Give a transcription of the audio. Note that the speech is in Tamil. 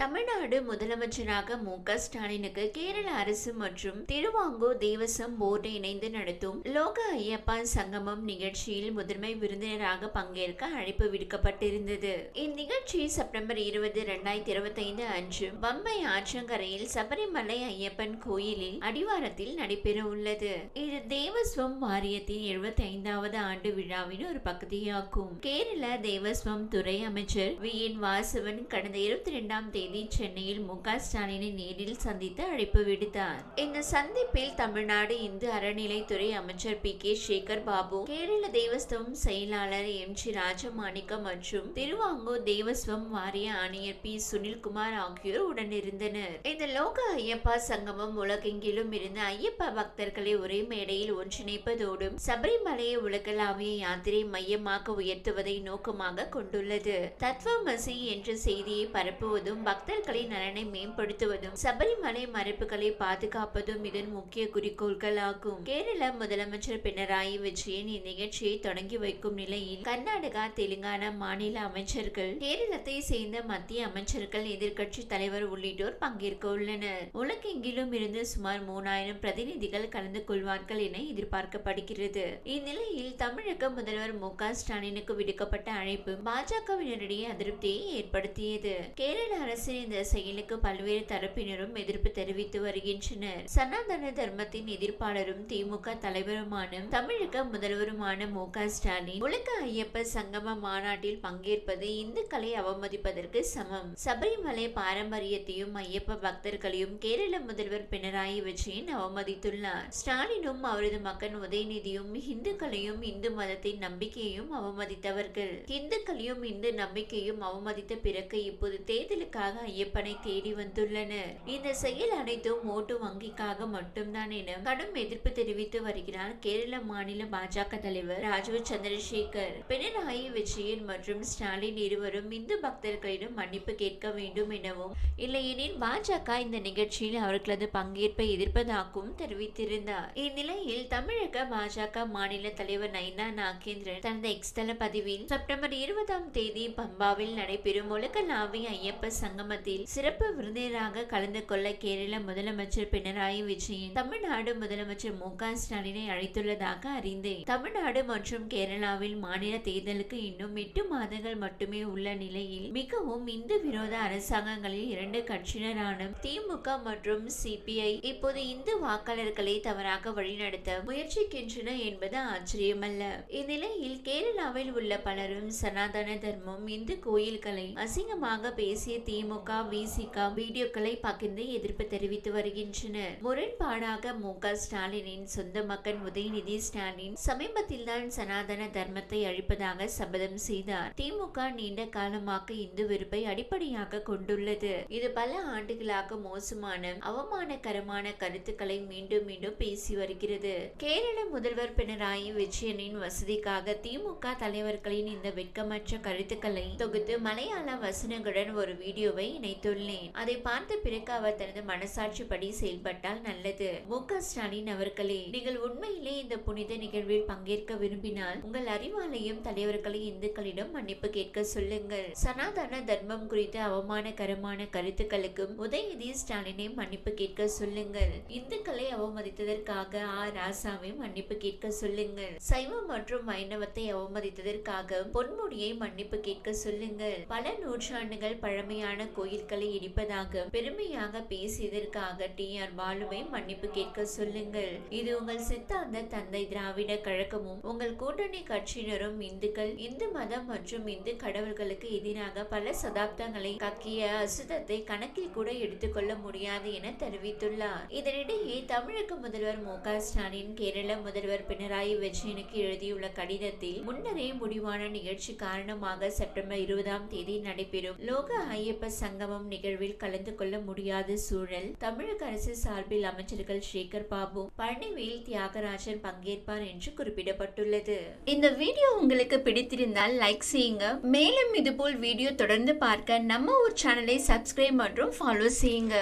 தமிழ்நாடு முதலமைச்சராக மு க ஸ்டாலினுக்கு கேரள அரசு மற்றும் திருவாங்கூர் தேவசம் போர்டு இணைந்து நடத்தும் லோக ஐயப்பா சங்கமம் நிகழ்ச்சியில் முதன்மை விருந்தினராக பங்கேற்க அழைப்பு விடுக்கப்பட்டிருந்தது. இந்நிகழ்ச்சி செப்டம்பர் இருபது இரண்டாயிரத்தி இருபத்தி ஐந்து அன்று பம்பை ஆற்றங்கரையில் சபரிமலை ஐயப்பன் கோயிலில் அடிவாரத்தில் நடைபெற உள்ளது. இது தேவஸ்வம் வாரியத்தின் எழுபத்தி ஐந்தாவது ஆண்டு விழாவின் ஒரு பகுதியாகும். கேரள தேவஸ்வம் துறை அமைச்சர் வி. என். வாசவன் கடந்த இருபத்தி இரண்டாம் தேதி தேதி சென்னையில் மு க ஸ்டாலினை நேரில் சந்தித்து அழைப்பு விடுத்தார். இந்த சந்திப்பில் தமிழ்நாடு இந்து அறநிலைத்துறை அமைச்சர் பி கே சேகர் பாபு கேரள தேவஸ்தவம் செயலாளர் எம் ஜி ராஜமாணிக்கம் மற்றும் திருவாங்கூர் தேவஸ்வம் வாரிய ஆணையர் பி சுனில்குமார் ஆகியோர் உடனிருந்தனர். இந்த லோக ஐயப்பா சங்கமம் உலகெங்கிலும் இருந்த ஐயப்பா பக்தர்களை ஒரே மேடையில் ஒன்றிணைப்பதோடும் சபரிமலையை உலகளாவிய யாத்திரை மையமாக உயர்த்துவதை நோக்கமாக கொண்டுள்ளது. தத்துவமசி என்ற செய்தியை பரப்புவதும் பக்தர்களின் நலனை மேம்படுத்துவதும் சபரிமலை மரபுகளை பாதுகாப்பதும் இதன் முக்கிய குறிக்கோள்கள் ஆகும் கேரள முதலமைச்சர் பினராயி விஜயன் இந்நிகழ்ச்சியை தொடங்கி வைக்கும் நிலையில் கர்நாடகா தெலுங்கானா மாநில அமைச்சர்கள் கேரளத்தை சேர்ந்த மத்திய அமைச்சர்கள் எதிர்க்கட்சி தலைவர் உள்ளிட்டோர் பங்கேற்க உள்ளனர். உலகெங்கிலும் இருந்து சுமார் மூணாயிரம் பிரதிநிதிகள் கலந்து கொள்வார்கள் என எதிர்பார்க்கப்படுகிறது. இந்நிலையில் தமிழக முதல்வர் மு க ஸ்டாலினுக்கு விடுக்கப்பட்ட அழைப்பு பாஜகவினரிடையே அதிருப்தியை ஏற்படுத்தியது. கேரள அரசு அரசின் இந்த செயலுக்கு பல்வேறு தரப்பினரும் எதிர்ப்பு தெரிவித்து வருகின்றனர். சனாதன தர்மத்தின் எதிர்ப்பாளரும் திமுக தலைவருமான தமிழக முதல்வருமான மு க ஸ்டாலின் உலக ஐயப்ப சங்கம மாநாட்டில் பங்கேற்பது இந்துக்களை அவமதிப்பதற்கு சமம். சபரிமலை பாரம்பரியத்தையும் ஐயப்ப பக்தர்களையும் கேரள முதல்வர் பினராயி விஜயன் அவமதித்துள்ளார். ஸ்டாலினும் அவரது மகன் உதயநிதியும் இந்துக்களையும் இந்து மதத்தின் நம்பிக்கையையும் அவமதித்தவர்கள். இந்துக்களையும் இந்து நம்பிக்கையும் அவமதித்த பிறகு இப்போது தேர்தலுக்காக ஐயப்பனை தேடி வந்துள்ளனர். இந்த செயல் அனைத்தும் ஓட்டு வங்கிக்காக மட்டும்தான் என கடும் எதிர்ப்பு தெரிவித்து வருகிறார் கேரள மாநில பாஜக தலைவர் ராஜீவ் சந்திரசேகர். பினராயி விஜயன் மற்றும் ஸ்டாலின் இருவரும் இந்து பக்தர்களிடம் மன்னிப்பு கேட்க வேண்டும் எனவும் இல்லையெனில் பாஜக இந்த நிகழ்ச்சியில் அவர்களது பங்கேற்பை எதிர்ப்பதாகவும் தெரிவித்திருந்தார். இந்நிலையில் தமிழக பாஜக மாநில தலைவர் நைனா நாகேந்திரன் தனது எக்ஸ்தல பதிவில் செப்டம்பர் இருபதாம் தேதி பம்பாவில் நடைபெறும் உலகளாவிய ஐயப்ப சங்க சங்கமத்தில் சிறப்பு விருந்தினராக கலந்து கொள்ள கேரள முதலமைச்சர் பினராயி விஜயன் தமிழ்நாடு முதலமைச்சர் மு க ஸ்டாலினை அழைத்துள்ளதாக அறிந்தேன். தமிழ்நாடு மற்றும் கேரளாவில் மாநில தேர்தலுக்கு இன்னும் எட்டு மாதங்கள் மட்டுமே உள்ள நிலையில் மிகவும் இந்து விரோத அரசாங்கங்களில் இரண்டு கட்சியினரான திமுக மற்றும் சிபிஐ இப்போது இந்து வாக்காளர்களை தவறாக வழிநடத்த முயற்சிக்கின்றன என்பது ஆச்சரியமல்ல. இந்நிலையில் கேரளாவில் உள்ள பலரும் சனாதன தர்மம் இந்து கோயில்களை அசிங்கமாக பேசிய திமுக விசிக வீடியோக்களை பகிர்ந்து எதிர்ப்பு தெரிவித்து வருகின்றனர். முரண்பாடாக மு க ஸ்டாலினின் சொந்த மகன் உதயநிதி ஸ்டாலின் சமீபத்தில் தான் சனாதன தர்மத்தை அழிப்பதாக சபதம் செய்தார். திமுக நீண்ட காலமாக இந்து வெறுப்பை அடிப்படையாக கொண்டுள்ளது. இது பல ஆண்டுகளாக மோசமான அவமானகரமான கருத்துக்களை மீண்டும் மீண்டும் பேசி வருகிறது. கேரள முதல்வர் பினராயி விஜயனின் வசதிக்காக திமுக தலைவர்களின் இந்த வெட்கமற்ற கருத்துக்களை தொகுத்து மலையாள வசனங்களுடன் ஒரு வீடியோவை இணைத்துள்ளேன். அதை பார்த்த பிறகு அவர் தனது மனசாட்சிப்படி செயல்பட்டால் நல்லது. மு. க. ஸ்டாலின் அவர்களே நீங்கள் உண்மையிலே இந்த புனித நிகழ்வில் பங்கேற்க விரும்பினால் உங்கள் அறிவாலயம் தலைவர்களை இந்துக்களிடம் மன்னிப்பு கேட்க சொல்லுங்கள். சனாதன தர்மம் குறித்த அவமானகரமான கருத்துக்களுக்கும் உதயநிதி ஸ்டாலினை மன்னிப்பு கேட்க சொல்லுங்கள். இந்துக்களை அவமதித்ததற்காக ஆ. ராசாவை மன்னிப்பு கேட்க சொல்லுங்கள். சைவம் மற்றும் வைணவத்தை அவமதித்ததற்காக பொன்முடியை மன்னிப்பு கேட்க சொல்லுங்கள். பல நூற்றாண்டுகள் பழமையான கோயில்களை இடிப்பதாக பெருமையாக பேசியதற்காக டி ஆர் பாலுவை மன்னிப்பு கேட்க சொல்லுங்கள். இது உங்கள் சித்தாந்த தந்தை திராவிட கழகமும் உங்கள் கூட்டணி கட்சியினரும் இந்துக்கள் இந்து மதம் மற்றும் இந்து கடவுள்களுக்கு எதிராக பல சதாப்தங்களை கக்கிய அசுதத்தை கணக்கில் கூட எடுத்துக்கொள்ள முடியாது என தெரிவித்துள்ளார். இதனிடையே தமிழக முதல்வர் மு க ஸ்டாலின் கேரள முதல்வர் பினராயி விஜயனுக்கு எழுதியுள்ள கடிதத்தில் முன்னரே முடிவான நிகழ்ச்சி காரணமாக செப்டம்பர் இருபதாம் தேதி நடைபெறும் லோக ஐயப்ப சங்கமம் நிகழ்வில் கலந்து கொள்ள முடியாத சூழல் தமிழக அரசு சார்பில் அமைச்சர்கள் சேகர் பாபு பழனிவேல் தியாகராஜன் பங்கேற்பார் என்று குறிப்பிடப்பட்டுள்ளது. இந்த வீடியோ உங்களுக்கு பிடித்திருந்தால் லைக் செய்யுங்க. மேலும் இதுபோல் வீடியோ தொடர்ந்து பார்க்க நம்ம ஊர் சேனலை சப்ஸ்கிரைப் மற்றும் ஃபாலோ செய்யுங்க.